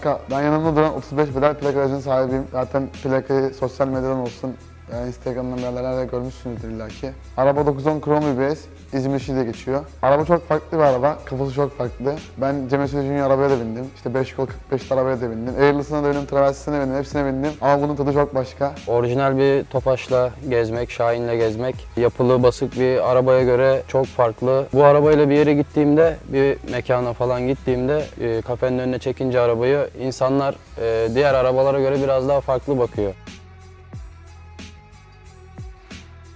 kanka. Ben yanımda duran 35 bedel plaka aracının sahibiyim. Zaten plakayı sosyal medyadan olsun, yani Instagram'dan bir yerlerde görmüşsünüzdür illa ki. Araba 910 Chrome BBS, İzmir Şile geçiyor. Araba çok farklı bir araba, kafası çok farklı. Ben Cem Junior arabaya da bindim. İşte 5 kol 45 arabaya da bindim. Airless'ına da bindim, Traversi'ne de bindim, hepsine bindim. Ama bunun tadı çok başka. Orijinal bir Tofaş'la gezmek, Şahin'le gezmek yapılı basık bir arabaya göre çok farklı. Bu arabayla bir yere gittiğimde, bir mekana falan gittiğimde e, kafenin önüne çekince arabayı insanlar e, diğer arabalara göre biraz daha farklı bakıyor.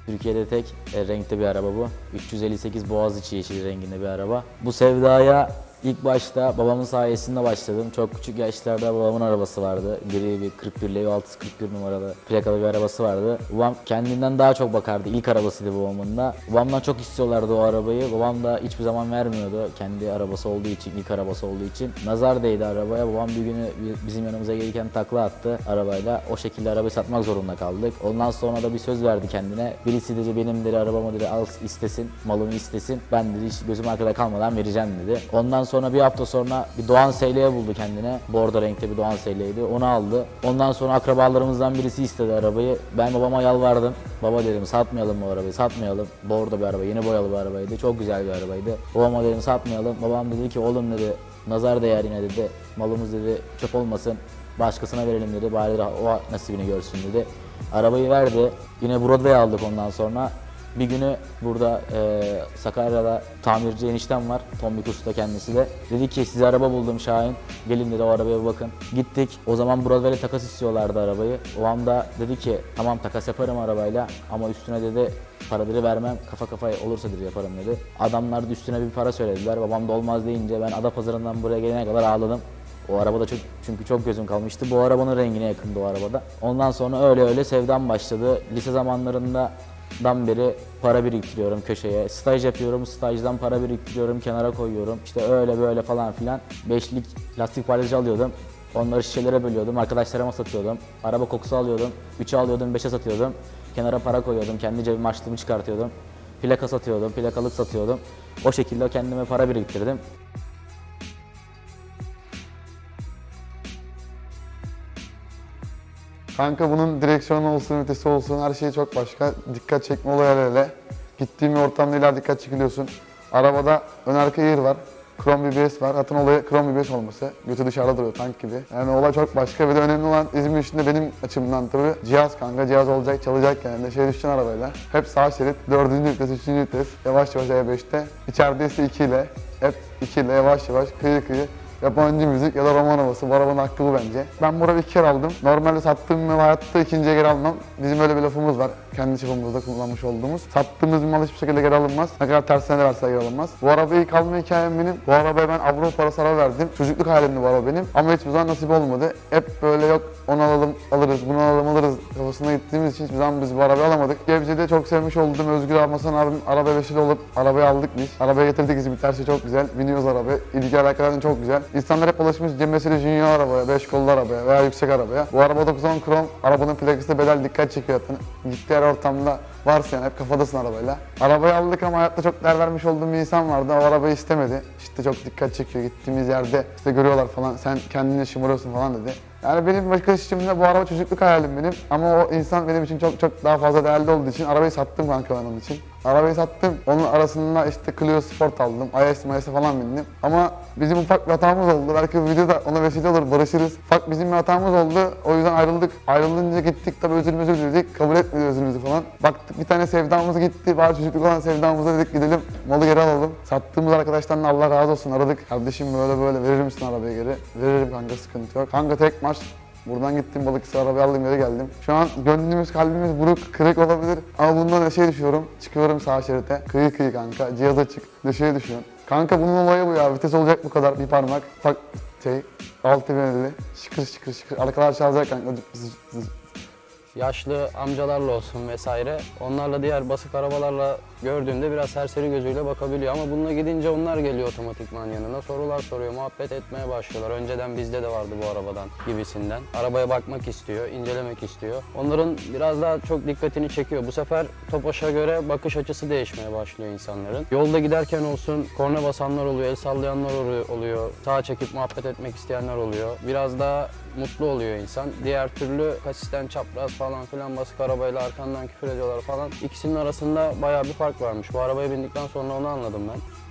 Türkiye'de tek e, renkte bir araba bu. 358 Boğaziçi yeşili renginde bir araba. Bu sevdaya ilk başta babamın sayesinde başladım. Çok küçük yaşlarda babamın arabası vardı. Gri bir 41 Leo 641 numaralı plakalı bir arabası vardı. Babam kendinden daha çok bakardı. İlk arabasıydı babamın da. Babamdan çok istiyorlardı o arabayı. Babam da hiçbir zaman vermiyordu. Kendi arabası olduğu için, ilk arabası olduğu için. Nazar değdi arabaya. Babam bir günü bi- bizim yanımıza gelirken takla attı arabayla. O şekilde arabayı satmak zorunda kaldık. Ondan sonra da bir söz verdi kendine. Birisi dedi benim dedi arabamı dedi al istesin, malımı istesin. Ben dedi hiç gözüm arkada kalmadan vereceğim dedi. Ondan sonra bir hafta sonra bir Doğan Seyle'ye buldu kendine. Bordo renkte bir Doğan Seyle'ydi. Onu aldı. Ondan sonra akrabalarımızdan birisi istedi arabayı. Ben babama yalvardım. Baba dedim satmayalım bu arabayı, satmayalım. Bordo bir araba, yeni boyalı bir arabaydı. Çok güzel bir arabaydı. Babama dedim satmayalım. Babam dedi ki oğlum dedi nazar değer yine dedi. Malımız dedi çöp olmasın. Başkasına verelim dedi. Bari o nasibini görsün dedi. Arabayı verdi. Yine Broadway aldık ondan sonra. Bir günü burada e, Sakarya'da tamirci eniştem var. Tombik Usta kendisi de. Dedi ki size araba buldum Şahin. Gelin dedi o arabaya bir bakın. Gittik. O zaman Broadway'le takas istiyorlardı arabayı. O anda dedi ki tamam takas yaparım arabayla ama üstüne dedi paraları vermem kafa kafaya olursa dedi yaparım dedi. Adamlar da üstüne bir para söylediler. Babam da olmaz deyince ben Adapazarı'ndan buraya gelene kadar ağladım. O arabada çok çünkü çok gözüm kalmıştı. Bu arabanın rengine yakındı o arabada. Ondan sonra öyle öyle sevdam başladı. Lise zamanlarında dan beri para biriktiriyorum köşeye. Staj yapıyorum, stajdan para biriktiriyorum, kenara koyuyorum. İşte öyle böyle falan filan. Beşlik lastik palyaçı alıyordum. Onları şişelere bölüyordum, arkadaşlarıma satıyordum. Araba kokusu alıyordum, 3'e alıyordum, 5'e satıyordum. Kenara para koyuyordum, kendi cebime açlığımı çıkartıyordum. Plaka satıyordum, plakalık satıyordum. O şekilde kendime para biriktirdim. Kanka bunun direksiyonu olsun, vitesi olsun her şeyi çok başka. Dikkat çekme olayı hele bir ortamda illa dikkat çekiliyorsun. Arabada ön arka yer var. Krom BBS var. Zaten olayı krom BBS olması. Götü dışarıda duruyor tank gibi. Yani olay çok başka. Bir de önemli olan İzmir içinde benim açımdan tabii cihaz kanka. Cihaz olacak, çalacak yani. Şey düşeceksin arabayla. Hep sağ şerit, dördüncü vites, üçüncü vites. Yavaş yavaş E5'te. İçeride ise 2 ile. Hep 2 ile yavaş yavaş kıyı kıyı. Yabancı müzik ya da roman havası. Bu arabanın hakkı bu bence. Ben bu arabayı iki kere aldım. Normalde sattığım hayatta ikinciye geri almam. Bizim öyle bir lafımız var. Kendi çapımızda kullanmış olduğumuz. Sattığımız mal hiçbir şekilde geri alınmaz. Ne kadar tersine de verse geri alınmaz. Bu arabayı ilk alma hikayem benim. Bu arabaya ben Avrupa parası ara verdim. Çocukluk hayalimdi bu araba benim. Ama hiçbir zaman nasip olmadı. Hep böyle yok onu alalım alırız, bunu alalım alırız kafasına gittiğimiz için hiçbir zaman biz bu arabayı alamadık. Gebze'de çok sevmiş olduğum Özgür Armasan abim arabaya vesile olup arabayı aldık biz. Arabaya getirdik İzmit her şey çok güzel. Biniyoruz arabaya. İlgi alakalardan çok güzel. İnsanlar hep alışmış Cem Mesele Junior arabaya, 5 kollu arabaya veya yüksek arabaya. Bu araba 910 Chrome. Arabanın plakası bedel dikkat çekiyor zaten. Ortamda varsın yani hep kafadasın arabayla. Arabayı aldık ama hayatta çok değer vermiş olduğum bir insan vardı. O arabayı istemedi. İşte çok dikkat çekiyor. Gittiğimiz yerde işte görüyorlar falan. Sen kendini şımarıyorsun falan dedi. Yani benim başka içimde bu araba çocukluk hayalim benim. Ama o insan benim için çok çok daha fazla değerli olduğu için arabayı sattım kanka ben onun için. Arabayı sattım. Onun arasında işte Clio Sport aldım. IS mayası falan bindim. Ama bizim ufak bir hatamız oldu. Belki bu videoda ona vesile olur, barışırız. Ufak bizim bir hatamız oldu. O yüzden ayrıldık. Ayrılınca gittik tabii özür özür diledik. Kabul etmedi özürümüzü falan. Baktık bir tane sevdamız gitti. Bari çocukluk olan sevdamıza dedik gidelim. Malı geri alalım. Sattığımız arkadaştan da Allah razı olsun aradık. Kardeşim böyle böyle verir misin arabayı geri? Veririm kanka sıkıntı yok. Kanka tek maç Buradan gittim Balıkesir arabayı aldım geri geldim. Şu an gönlümüz kalbimiz buruk kırık olabilir ama bundan neşeye düşüyorum. Çıkıyorum sağ şerite. Kıyı kıyı kanka. Cihaz açık. Neşeye düşüyorum. Kanka bunun olayı bu ya. Vites olacak bu kadar. Bir parmak. Ufak şey. Altı bineli. Şıkır şıkır şıkır. Arkalar çalacak kanka. Zıp zıp zıp. Yaşlı amcalarla olsun vesaire. Onlarla diğer basık arabalarla gördüğünde biraz serseri gözüyle bakabiliyor. Ama bununla gidince onlar geliyor otomatikman yanına. Sorular soruyor muhabbet etmeye başlıyorlar. Önceden bizde de vardı bu arabadan gibisinden. Arabaya bakmak istiyor incelemek istiyor. Onların biraz daha çok dikkatini çekiyor. Bu sefer Topaş'a göre bakış açısı değişmeye başlıyor insanların. Yolda giderken olsun korna basanlar oluyor el sallayanlar oluyor sağa çekip muhabbet etmek isteyenler oluyor. Biraz daha mutlu oluyor insan. Diğer türlü kasisten çapraz falan filan basık arabayla arkandan küfür ediyorlar falan. İkisinin arasında bayağı bir fark varmış. Bu arabaya bindikten sonra onu anladım ben.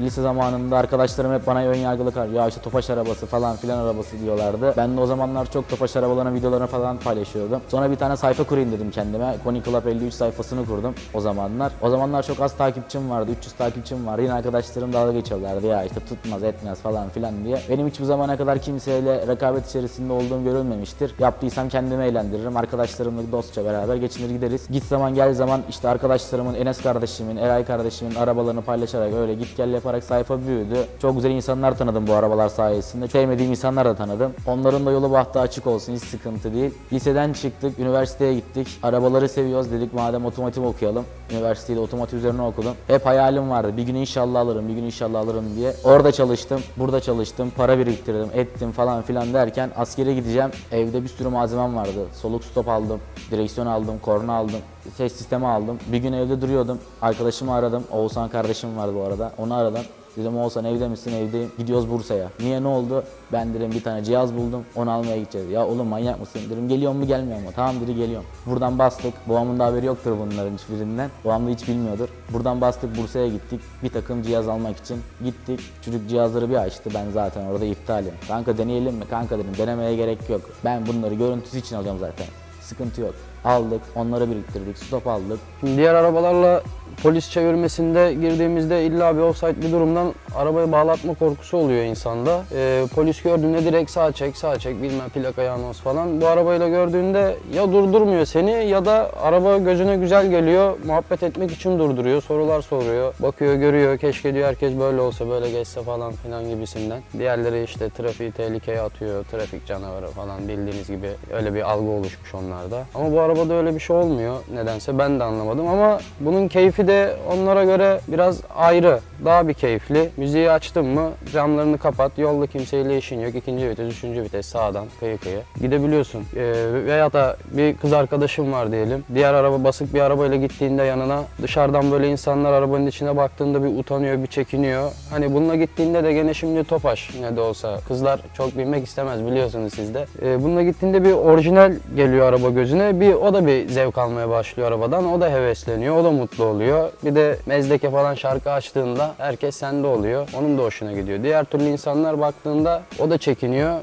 Lise zamanında arkadaşlarım hep bana ön yargılı kar. Ya işte Tofaş arabası falan filan arabası diyorlardı. Ben de o zamanlar çok Tofaş arabalarının videolarını falan paylaşıyordum. Sonra bir tane sayfa kurayım dedim kendime. Koni Club 53 sayfasını kurdum o zamanlar. O zamanlar çok az takipçim vardı. 300 takipçim vardı. Yine arkadaşlarım dalga geçiyorlardı. Ya işte tutmaz etmez falan filan diye. Benim hiçbir zamana kadar kimseyle rekabet içerisinde olduğum görülmemiştir. Yaptıysam kendimi eğlendiririm. Arkadaşlarımla dostça beraber geçinir gideriz. Git zaman gel zaman işte arkadaşlarımın Enes kardeşimin, Eray kardeşimin arabalarını paylaşarak öyle git gel yaparak sayfa büyüdü. Çok güzel insanlar tanıdım bu arabalar sayesinde. Sevmediğim insanlar da tanıdım. Onların da yolu bahtı açık olsun hiç sıkıntı değil. Liseden çıktık, üniversiteye gittik. Arabaları seviyoruz dedik madem otomotiv okuyalım. Üniversiteyi de otomotiv üzerine okudum. Hep hayalim vardı. Bir gün inşallah alırım, bir gün inşallah alırım diye. Orada çalıştım, burada çalıştım, para biriktirdim, ettim falan filan derken askere gideceğim. Evde bir sürü malzemem vardı. Soluk stop aldım, direksiyon aldım, korna aldım, ses sistemi aldım. Bir gün evde duruyordum. Arkadaşımı aradım. Oğuzhan kardeşim vardı bu arada. Onu aradım. Dedim Oğuzhan evde misin? Evdeyim. Gidiyoruz Bursa'ya. Niye ne oldu? Ben dedim bir tane cihaz buldum. Onu almaya gideceğiz. Ya oğlum manyak mısın? Dedim geliyor mu gelmiyor mu? Tamam dedi geliyorum. Buradan bastık. Babamın da haberi yoktur bunların hiçbirinden. Babam da hiç bilmiyordur. Buradan bastık Bursa'ya gittik. Bir takım cihaz almak için gittik. Çocuk cihazları bir açtı. Ben zaten orada iptalim. Kanka deneyelim mi? Kanka dedim denemeye gerek yok. Ben bunları görüntüsü için alıyorum zaten. Sıkıntı yok. Aldık, onları biriktirdik, stop aldık. Diğer arabalarla polis çevirmesinde girdiğimizde illa bir offside bir durumdan arabayı bağlatma korkusu oluyor insanda. Ee, polis gördüğünde direkt sağ çek, sağ çek, bilmem plakayı anons falan. Bu arabayla gördüğünde ya durdurmuyor seni ya da araba gözüne güzel geliyor. Muhabbet etmek için durduruyor, sorular soruyor. Bakıyor, görüyor, keşke diyor herkes böyle olsa, böyle geçse falan filan gibisinden. Diğerleri işte trafiği tehlikeye atıyor, trafik canavarı falan bildiğiniz gibi öyle bir algı oluşmuş onlarda. Ama bu arabada öyle bir şey olmuyor nedense ben de anlamadım ama bunun keyfi de onlara göre biraz ayrı. Daha bir keyifli. Müziği açtın mı camlarını kapat. Yolda kimseyle işin yok. İkinci vites, üçüncü vites sağdan kıyı kıyı. Gidebiliyorsun. Ee, veya da bir kız arkadaşım var diyelim. Diğer araba basık bir arabayla gittiğinde yanına dışarıdan böyle insanlar arabanın içine baktığında bir utanıyor, bir çekiniyor. Hani bununla gittiğinde de gene şimdi Tofaş ne de olsa. Kızlar çok binmek istemez biliyorsunuz siz de. Ee, bununla gittiğinde bir orijinal geliyor araba gözüne. Bir o da bir zevk almaya başlıyor arabadan. O da hevesleniyor. O da mutlu oluyor. Bir de Mezdeke falan şarkı açtığında herkes sende oluyor. Onun da hoşuna gidiyor. Diğer türlü insanlar baktığında o da çekiniyor.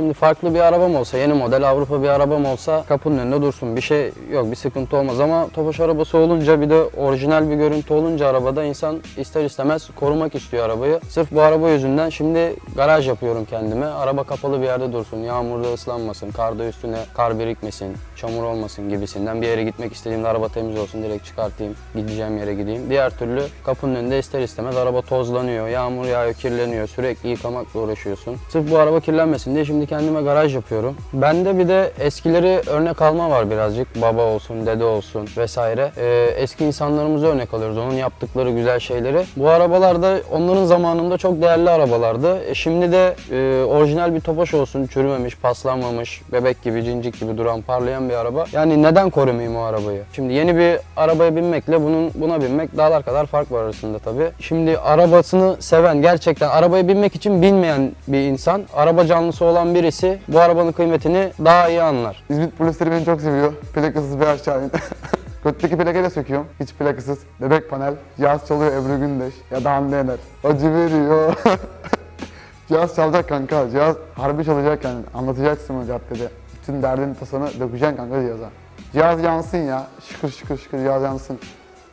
Şimdi farklı bir arabam olsa, yeni model Avrupa bir arabam olsa kapının önünde dursun. Bir şey yok, bir sıkıntı olmaz ama Tofaş arabası olunca bir de orijinal bir görüntü olunca arabada insan ister istemez korumak istiyor arabayı. Sırf bu araba yüzünden şimdi garaj yapıyorum kendime. Araba kapalı bir yerde dursun, yağmurda ıslanmasın, karda üstüne kar birikmesin, çamur olmasın gibisinden bir yere gitmek istediğimde araba temiz olsun, direkt çıkartayım, gideceğim yere gideyim. Diğer türlü kapının önünde ister istemez araba tozlanıyor, yağmur yağıyor, kirleniyor, sürekli yıkamakla uğraşıyorsun. Sırf bu araba kirlenmesin diye şimdi kendime garaj yapıyorum. Bende bir de eskileri örnek alma var birazcık. Baba olsun, dede olsun vesaire. Ee, eski insanlarımızı örnek alıyoruz. Onun yaptıkları güzel şeyleri. Bu arabalar da onların zamanında çok değerli arabalardı. E, şimdi de e, orijinal bir Tofaş olsun, çürümemiş, paslanmamış, bebek gibi, cincik gibi duran, parlayan bir araba. Yani neden korumayayım o arabayı? Şimdi yeni bir arabaya binmekle bunun buna binmek dağlar kadar fark var arasında tabii. Şimdi arabasını seven, gerçekten arabaya binmek için bilmeyen bir insan, araba canlısı olan birisi bu arabanın kıymetini daha iyi anlar. İzmit polisleri beni çok seviyor. Plakasız bir aşağı. Götteki plakayı da söküyorum. Hiç plakasız. Bebek panel. Cihaz çalıyor Ebru Gündeş. Ya da Hande Yener. Acı veriyor. Cihaz çalacak kanka. Cihaz harbi çalacak yani. Anlatacaksın o caddede. Bütün derdini tasanı dökeceksin kanka cihaza. Cihaz yansın ya. Şıkır şıkır şıkır cihaz yansın.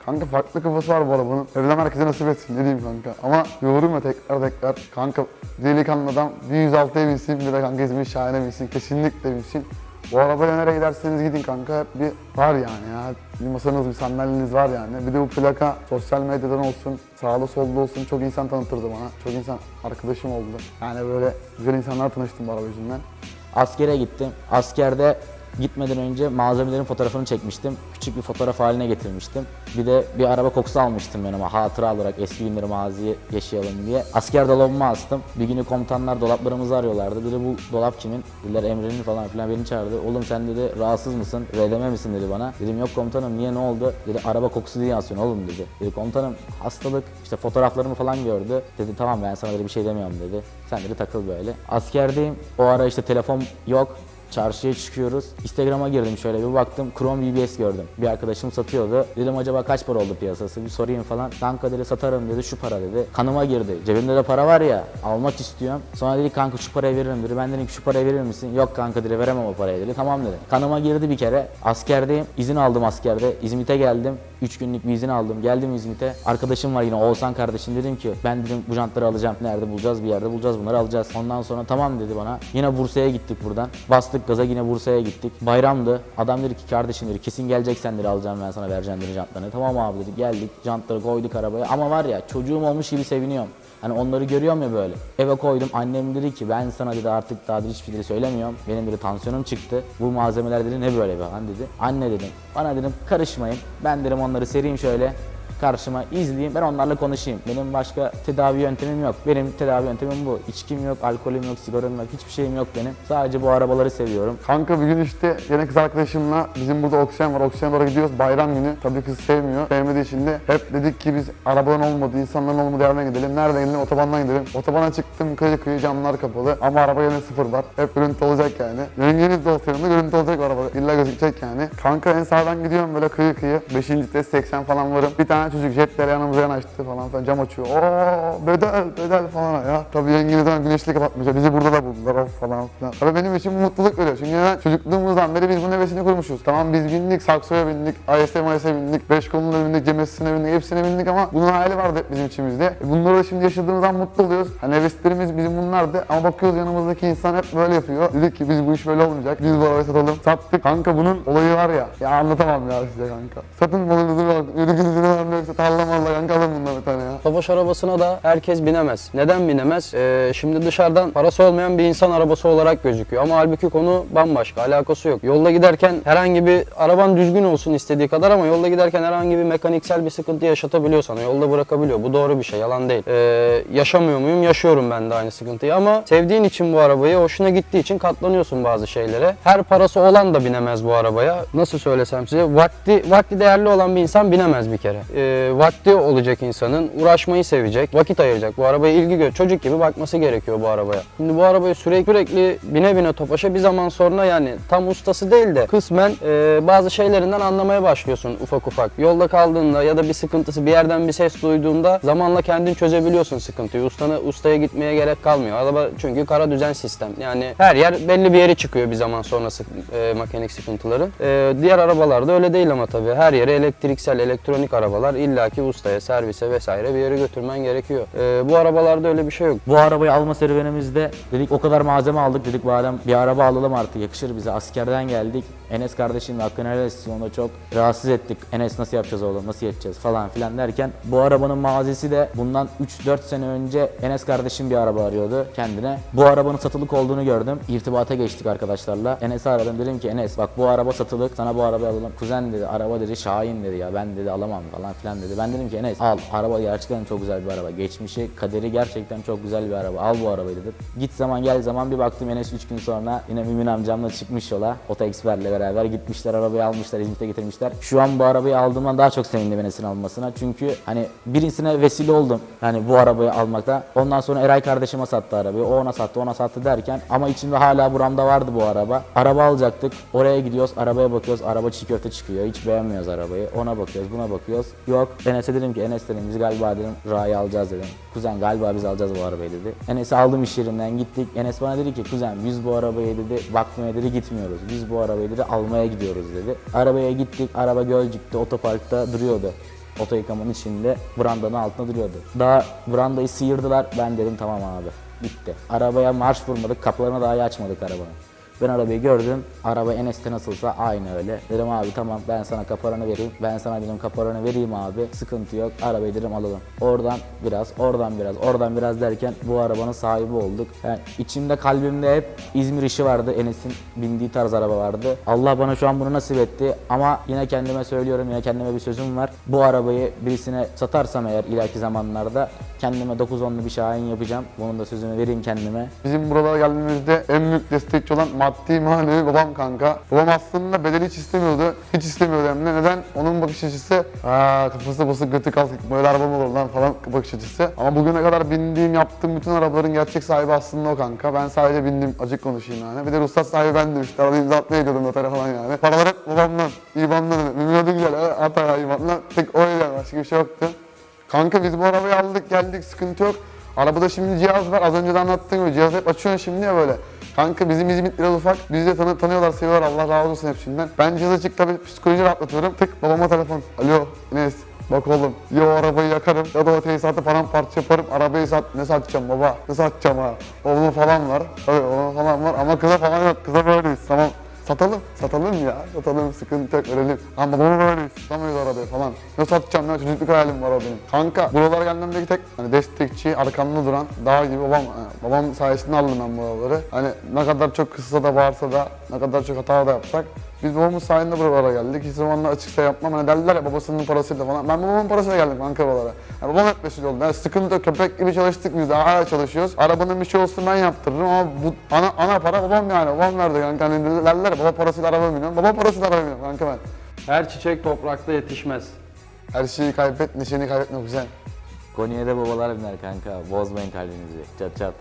Kanka farklı kafası var bu arabanın. Evlen herkese nasip etsin ne diyeyim kanka. Ama yorurum ya tekrar tekrar. Kanka delikanlı adam bir 106'ya binsin bir de kanka İzmir Şahin'e binsin. Kesinlikle binsin. Bu arabaya nereye giderseniz gidin kanka hep bir var yani ya. Bir masanız, bir sandalyeniz var yani. Bir de bu plaka sosyal medyadan olsun, sağda solda olsun çok insan tanıtırdı bana. Çok insan arkadaşım oldu. Yani böyle güzel insanlar tanıştım bu araba yüzünden. Askere gittim. Askerde gitmeden önce malzemelerin fotoğrafını çekmiştim. Küçük bir fotoğraf haline getirmiştim. Bir de bir araba kokusu almıştım yanıma hatıra olarak eski günleri maziye yaşayalım diye. Asker dolabıma astım. Bir günü komutanlar dolaplarımızı arıyorlardı. Dedi bu dolap kimin? Dediler Emre'nin falan filan beni çağırdı. Oğlum sen dedi rahatsız mısın? RDM misin dedi bana. Dedim yok komutanım niye ne oldu? Dedi araba kokusu diye asıyorsun oğlum dedi. Dedi komutanım hastalık işte fotoğraflarımı falan gördü. Dedi tamam ben sana dedi bir şey demiyorum dedi. Sen dedi takıl böyle. Askerdeyim. O ara işte telefon yok. Çarşıya çıkıyoruz. Instagram'a girdim şöyle bir baktım. Chrome BBS gördüm. Bir arkadaşım satıyordu. Dedim acaba kaç para oldu piyasası? Bir sorayım falan. Kanka dedi satarım dedi şu para dedi. Kanıma girdi. Cebimde de para var ya almak istiyorum. Sonra dedi kanka şu parayı veririm dedi. Ben dedim şu parayı verir misin? Yok kanka dedi veremem o parayı dedi. Tamam dedi. Kanıma girdi bir kere. Askerdeyim. İzin aldım askerde. İzmit'e geldim. 3 günlük bir izin aldım. Geldim İzmit'e. Arkadaşım var yine Oğuzhan kardeşim. Dedim ki ben dedim bu jantları alacağım. Nerede bulacağız? Bir yerde bulacağız bunları alacağız. Ondan sonra tamam dedi bana. Yine Bursa'ya gittik buradan. Bastık gaza yine Bursa'ya gittik. Bayramdı. Adam dedi ki kardeşim dedi kesin geleceksen dedi alacağım ben sana vereceğim dedi jantlarını. Tamam abi dedi geldik. Jantları koyduk arabaya. Ama var ya çocuğum olmuş gibi seviniyorum. Hani onları görüyorum ya böyle. Eve koydum. Annem dedi ki ben sana dedi artık daha dedi hiçbir şey söylemiyorum. Benim dedi tansiyonum çıktı. Bu malzemeler dedi ne böyle falan dedi. Anne dedim. Bana dedim karışmayın. Ben dedim onları sereyim şöyle karşıma izleyeyim ben onlarla konuşayım. Benim başka tedavi yöntemim yok. Benim tedavi yöntemim bu. İçkim yok, alkolüm yok, sigaram yok, hiçbir şeyim yok benim. Sadece bu arabaları seviyorum. Kanka bir gün işte yine kız arkadaşımla bizim burada oksijen var. Oksijen doğru gidiyoruz. Bayram günü. Tabii kız sevmiyor. Sevmediği için de hep dedik ki biz arabadan olmadı, insanların olmadığı yerden gidelim. Nereden gidelim? Otobandan gidelim. Otobana çıktım kıyı kıyı camlar kapalı. Ama araba yine sıfır var. Hep görüntü olacak yani. Yengeniz de olsa görüntü olacak araba. İlla gözükecek yani. Kanka en sağdan gidiyorum böyle kıyı kıyı. 5. vites 80 falan varım. Bir tane çocuk jetle yanımıza yanaştı falan filan cam açıyor. Oo bedel bedel falan ya. Tabii yengeniz hemen güneşli kapatmış. Bizi burada da buldular of falan filan. Tabii benim için mutluluk veriyor. Çünkü neden? çocukluğumuzdan beri biz bunun hevesini kurmuşuz. Tamam biz bindik, Sakso'ya bindik, ASM AS'e bindik, Beş koluna bindik, Cemesine bindik, hepsine bindik ama bunun hayali vardı hep bizim içimizde. E Bunları da şimdi yaşadığımızdan mutlu oluyoruz. Hani heveslerimiz bizim bunlardı ama bakıyoruz yanımızdaki insan hep böyle yapıyor. Dedik ki biz bu iş böyle olmayacak. Biz bu arabayı satalım. Sattık. Kanka bunun olayı var ya. Ya anlatamam ya size kanka. Satın malınızı bak. Yoksa tarla malla kanka bir tane ya. Tofaş arabasına da herkes binemez. Neden binemez? Ee, şimdi dışarıdan parası olmayan bir insan arabası olarak gözüküyor ama halbuki konu bambaşka, alakası yok. Yolda giderken herhangi bir araban düzgün olsun istediği kadar ama yolda giderken herhangi bir mekaniksel bir sıkıntı yaşatabiliyor sana. Yolda bırakabiliyor. Bu doğru bir şey, yalan değil. Ee, yaşamıyor muyum? Yaşıyorum ben de aynı sıkıntıyı ama sevdiğin için bu arabayı, hoşuna gittiği için katlanıyorsun bazı şeylere. Her parası olan da binemez bu arabaya. Nasıl söylesem size? Vakti, vakti değerli olan bir insan binemez bir kere. Ee, vakti olacak insanın, uğraşmayı sevecek, vakit ayıracak. Bu arabaya ilgi gör. Çocuk gibi bakması gerekiyor bu arabaya. Şimdi bu arabayı sürekli sürekli bine bine topaşa bir zaman sonra yani tam ustası değil de kısmen e, bazı şeylerinden anlamaya başlıyorsun ufak ufak. Yolda kaldığında ya da bir sıkıntısı bir yerden bir ses duyduğunda zamanla kendin çözebiliyorsun sıkıntıyı. Ustana, ustaya gitmeye gerek kalmıyor. Araba çünkü kara düzen sistem. Yani her yer belli bir yere çıkıyor bir zaman sonrası e, mekanik sıkıntıların. E, diğer arabalarda öyle değil ama tabii. Her yere elektriksel, elektronik arabalar illaki ustaya, servise vesaire bir yere götürmen gerekiyor. E, bu arabalarda öyle bir şey yok. Bu arabayı alma serüvenimizde dedik o kadar malzeme aldık dedik bu bir araba alalım artık yakışır bize. Askerden geldik. Enes kardeşimle Hakkı'nın helal etsin, onu çok rahatsız ettik. Enes nasıl yapacağız oğlum nasıl yeteceğiz falan filan derken bu arabanın mazisi de bundan 3-4 sene önce Enes kardeşim bir araba arıyordu kendine. Bu arabanın satılık olduğunu gördüm. İrtibata geçtik arkadaşlarla. Enes'i aradım dedim ki Enes bak bu araba satılık sana bu arabayı alalım. Kuzen dedi araba dedi Şahin dedi ya ben dedi alamam falan filan dedi. Ben dedim ki Enes al araba gerçekten çok güzel bir araba. Geçmişi kaderi gerçekten çok güzel bir araba. Al bu arabayı dedim. Git zaman gel zaman bir baktım Enes 3 gün sonra yine Mümin amcamla çıkmış yola. Oto Expert'le beraber gitmişler arabayı almışlar İzmit'e getirmişler. Şu an bu arabayı aldığımdan daha çok sevindim Enes'in almasına. Çünkü hani birisine vesile oldum. Yani bu arabayı almakta. Ondan sonra Eray kardeşime sattı arabayı. O ona sattı ona sattı derken ama içimde hala buramda vardı bu araba. Araba alacaktık. Oraya gidiyoruz. Arabaya bakıyoruz. Araba çiğ köfte çıkıyor. Hiç beğenmiyoruz arabayı. Ona bakıyoruz. Buna bakıyoruz. Yok. Enes'e dedim ki Enes dedim biz galiba dedim Ra'yı alacağız dedim. Kuzen galiba biz alacağız bu arabayı dedi. Enes'i aldım iş yerinden gittik. Enes bana dedi ki kuzen biz bu arabayı dedi bakmaya dedi gitmiyoruz. Biz bu arabayı dedi almaya gidiyoruz dedi. Arabaya gittik. Araba Gölcük'te otoparkta duruyordu. Oto yıkamanın içinde brandanın altında duruyordu. Daha brandayı sıyırdılar. Ben dedim tamam abi bitti. Arabaya marş vurmadık. Kapılarını dahi açmadık arabanın. Ben arabayı gördüm. Araba Enes'te nasılsa aynı öyle. Dedim abi tamam ben sana kaparanı vereyim. Ben sana dedim kaparanı vereyim abi. Sıkıntı yok. Arabayı dedim alalım. Oradan biraz, oradan biraz, oradan biraz derken bu arabanın sahibi olduk. Yani içimde kalbimde hep İzmir işi vardı. Enes'in bindiği tarz araba vardı. Allah bana şu an bunu nasip etti. Ama yine kendime söylüyorum, yine kendime bir sözüm var. Bu arabayı birisine satarsam eğer ileriki zamanlarda kendime 9-10'lu bir Şahin yapacağım. Bunun da sözünü vereyim kendime. Bizim buralara geldiğimizde en büyük destekçi olan maddi manevi babam kanka. Babam aslında bedeli hiç istemiyordu. Hiç istemiyordu hem de. Neden? Onun bakış açısı aa kafası basık götü kalkık böyle araba mı olur lan falan bakış açısı. Ama bugüne kadar bindiğim yaptığım bütün arabaların gerçek sahibi aslında o kanka. Ben sadece bindim açık konuşayım yani. Bir de ruhsat sahibi bendim işte. Arada imza atmaya gidiyordum notere falan yani. Paralar hep babamdan. İban'dan. Mümkün güzel. Ata İban'dan. Tek o yani. Başka bir şey yoktu. Kanka biz bu arabayı aldık geldik sıkıntı yok. Arabada şimdi cihaz var. Az önce de anlattığım gibi cihaz hep açıyorsun şimdi ya böyle. Kanka bizim İzmit biraz ufak. Bizi de tanı tanıyorlar, seviyorlar. Allah razı olsun hepsinden. Ben cihaz açık tabii psikoloji rahatlatıyorum. Tık babama telefon. Alo Enes. Bak oğlum ya o arabayı yakarım ya da o tesisatı paramparça yaparım. Arabayı sat, ne satacağım baba? Ne satacağım ha? Oğlum falan var. Tabii oğlum falan var ama kıza falan yok. Kıza böyleyiz. Tamam. Satalım, satalım ya. Satalım, sıkıntı yok, verelim. Ama babama böyleyiz. Satamayız arabayı falan. Ne satacağım ya, çocukluk hayalim var o benim. Kanka, buralara geldiğimdeki tek hani destekçi, arkamda duran, dağ gibi babam. Yani babam sayesinde aldım ben buraları. Hani ne kadar çok kızsa da bağırsa da, ne kadar çok hata da yapsak, biz babamın sayesinde buralara geldik. Hiç zamanla açıkça yapmam. Hani derler ya babasının parasıyla falan. Ben babamın parasıyla geldim kanka buralara. Yani babam hep mesul oldu. Yani sıkıntı. Köpek gibi çalıştık biz de. Hala çalışıyoruz. Arabanın bir şey olsun ben yaptırırım ama bu ana, ana para babam yani. Babam verdi kanka. Hani derler ya baba parasıyla araba biniyorum. Baba parasıyla araba biniyorum kanka ben. Her çiçek toprakta yetişmez. Her şeyi kaybet, neşeni kaybetmek güzel. Konya'da babalar biner kanka. Bozmayın kalbinizi. Çat çat.